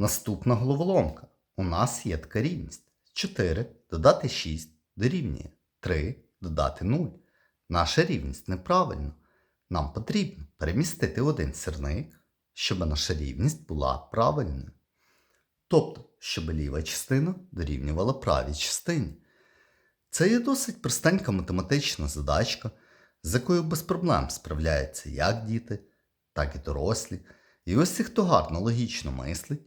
Наступна головоломка. У нас є така рівність. 4 додати 6 дорівнює 3 додати 0. Наша рівність неправильна. Нам потрібно перемістити один сірник, щоб наша рівність була правильною. Тобто, щоб ліва частина дорівнювала правій частині. Це є досить простенька математична задачка, з якою без проблем справляються як діти, так і дорослі. І ось ті, хто гарно логічно мислить,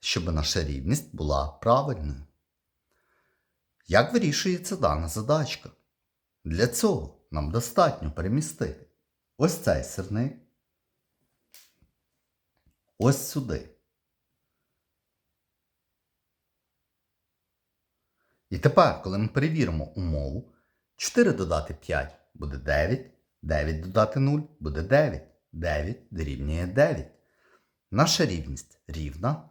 щоб наша рівність була правильною. Як вирішується дана задачка? Для цього нам достатньо перемістити ось цей сирник, ось сюди. І тепер, коли ми перевіримо умову, 4 додати 5 буде 9, 9 додати 0 буде 9, 9 дорівнює 9. Наша рівність рівна,